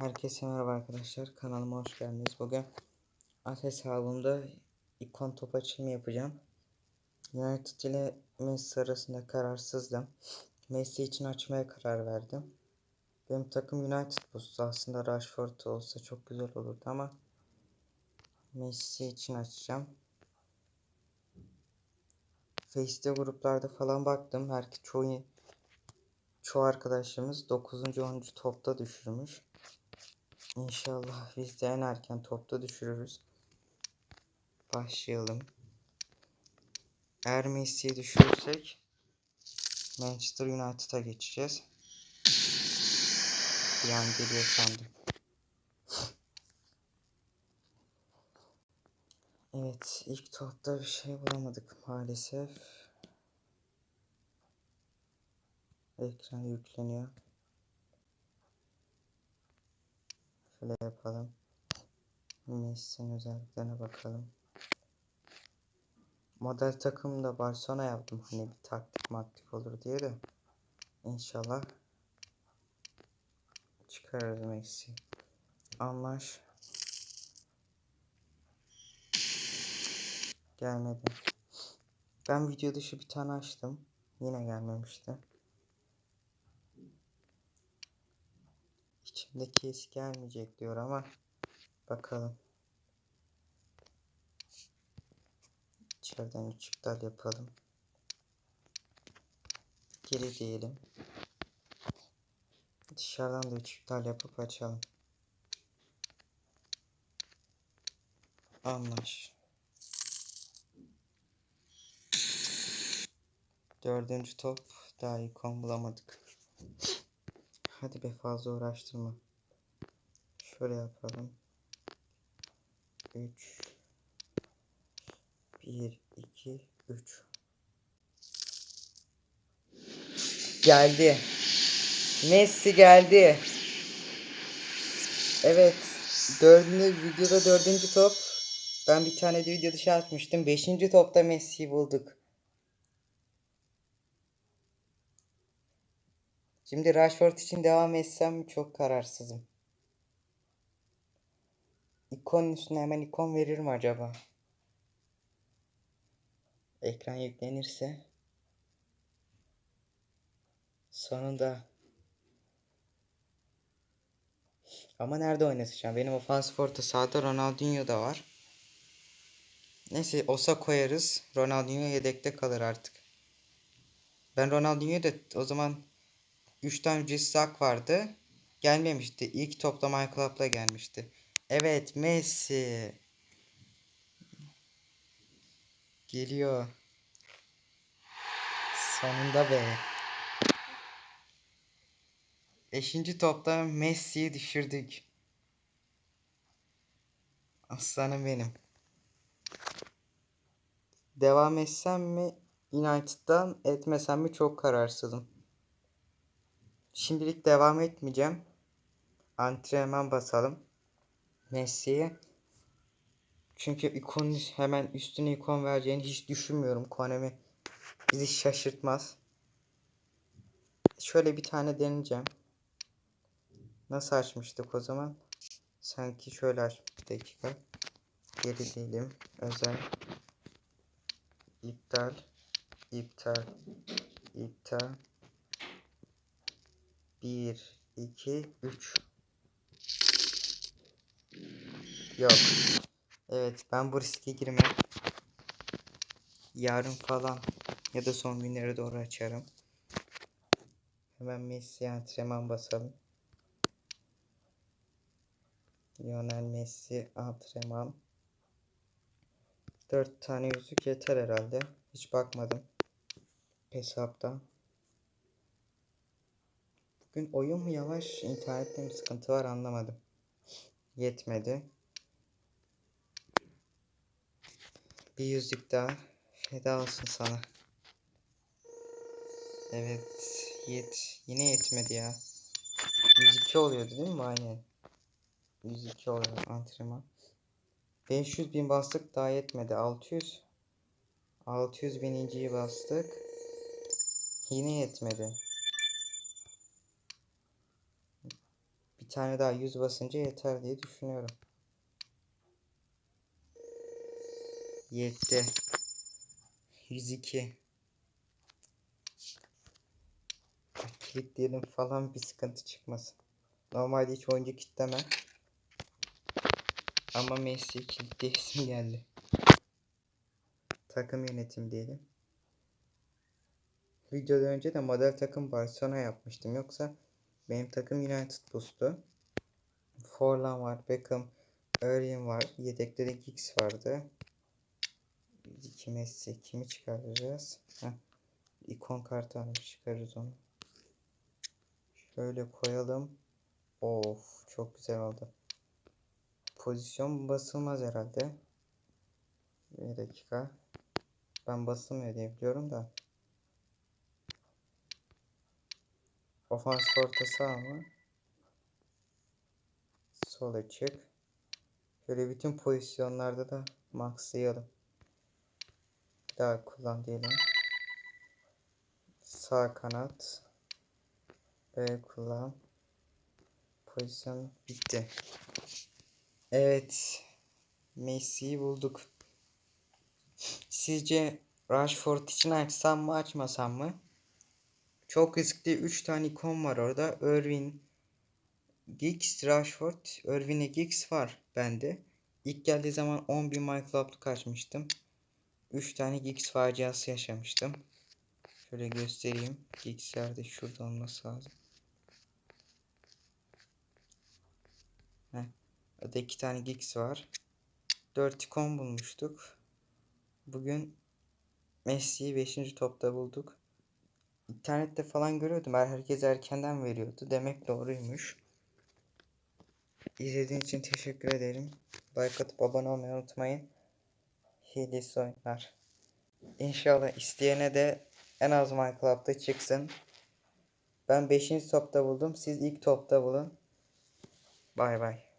Herkese merhaba arkadaşlar. Kanalıma hoş geldiniz. Bugün at hesabımda ikon top açımı yapacağım. United ile Messi arasında kararsızdım. Messi için açmaya karar verdim. Benim takım United boostu. Aslında Rashford olsa çok güzel olurdu ama Messi için açacağım. Face'te gruplarda falan baktım. Herkes çoğu çoğu arkadaşımız 9. 10. topta düşürmüş. İnşallah biz de en erken topta düşürürüz. Başlayalım. Eğer Messi'yi düşürürsek Manchester United'a geçeceğiz. Bir an geliyor sandım. Evet ilk topta bir şey bulamadık maalesef. Ekran yükleniyor. Şöyle yapalım. Messi'nin özelliklerine bakalım. Model takımda Barcelona yaptım. Hani bir taktik maktik olur diye de. İnşallah çıkarırız Messi. Anlaş. Gelmedi. Ben video dışı bir tane açtım. Yine gelmemişti. İçimdeki eski gelmeyecek diyor ama bakalım. İçeriden üç iptal yapalım. Geri diyelim. Dışarıdan da üç iptal yapıp açalım. Anlaş. Dördüncü top daha ikon bulamadık. Hadi be fazla uğraştırma. Şöyle yapalım. 3 1 2 3 Geldi. Messi geldi. Evet. Dördüncü videoda dördüncü top. Ben bir tane de video dışı atmıştım. Beşinci topta Messi'yi bulduk. Şimdi Rashford için devam etsem çok kararsızım. İkonun üstüne hemen ikon verir mi acaba? Ekran yüklenirse. Sonunda. Ama nerede oynatacağım? Benim ofansif orta sahada Ronaldinho da var. Neyse Osa koyarız. Ronaldinho yedekte kalır artık. Ben Ronaldinho'yu da o zaman 3 tane hak vardı. Gelmemişti. İlk topla My Club'la gelmişti. Evet Messi. Geliyor. Sonunda be. Beşinci topta Messi'yi düşürdük. Aslanım benim. Devam etsem mi United'dan etmesem mi çok kararsızım. Şimdilik devam etmeyeceğim. Antrenman basalım. Messi'ye. Çünkü ikon hemen üstüne ikon vereceğini hiç düşünmüyorum. Konemi bizi şaşırtmaz. Şöyle bir tane deneyeceğim. Nasıl açmıştık o zaman? Sanki şöyle aç bir dakika. Geri değilim. Özel. İptal. İptal. İptal. 1, 2, 3. Yok. Evet ben bu riske girmem. Yarın falan ya da son günlere doğru açarım. Hemen Messi antrenman basalım. Lionel Messi antrenman. 4 tane yüzük yeter herhalde. Hiç bakmadım. Hesapta. Bugün oyun mu yavaş, internette mi sıkıntı var anlamadım. Yetmedi. Bir yüzük daha feda olsun sana. Evet, yet. Yine yetmedi ya. 102 oluyordu değil mi? Aynen. 102 oluyor antrenman. 500 bin bastık daha yetmedi. 600. 600 bininciyi bastık. Yine yetmedi. Tane daha 100 basınca yeter diye düşünüyorum. Yetti. 102. Kilitleyelim falan bir sıkıntı çıkmasın. Normalde hiç oyuncu kitlemem. Ama Messi kilitleyesim geldi. Takım yönetim diyelim. Videodan önce de model takım Barcelona yapmıştım. Yoksa benim takım United Boost'tu. Forlan var, Beckham, Erling var. Yedekte de Giggs vardı. İki Messi. Kimi çıkaracağız? Heh. İkon kartı almış. Çıkarırız onu. Şöyle koyalım. Of çok güzel oldu. Pozisyon basılmaz herhalde. Bir dakika. Ben basılmıyor diye biliyorum da. Ofans orta sağ mı? Sol açık. Şöyle bütün pozisyonlarda da maxlayalım. Daha kullan diyelim. Sağ kanat. B kullan. Pozisyon bitti. Evet. Messi'yi bulduk. Sizce Rashford için açsam mı açmasam mı? Çok riskli 3 tane ikon var orada. Irvin, Giggs, Rashford, Irvin'e Giggs var bende. İlk geldiği zaman 10 bin My Club'lık açmıştım. 3 tane Giggs faciası yaşamıştım. Şöyle göstereyim. Giggs'ler de şurada olması lazım. Heh. Orada 2 tane Giggs var. 4 ikon bulmuştuk. Bugün Messi'yi 5. topta bulduk. İnternette falan görüyordum. Her herkes erkenden veriyordu. Demek doğruymuş. İzlediğiniz için teşekkür ederim. Like atıp abone olmayı unutmayın. Hilesi oynar. İnşallah isteyene de en az Club'da çıksın. Ben 5. topta buldum. Siz ilk topta bulun. Bay bay.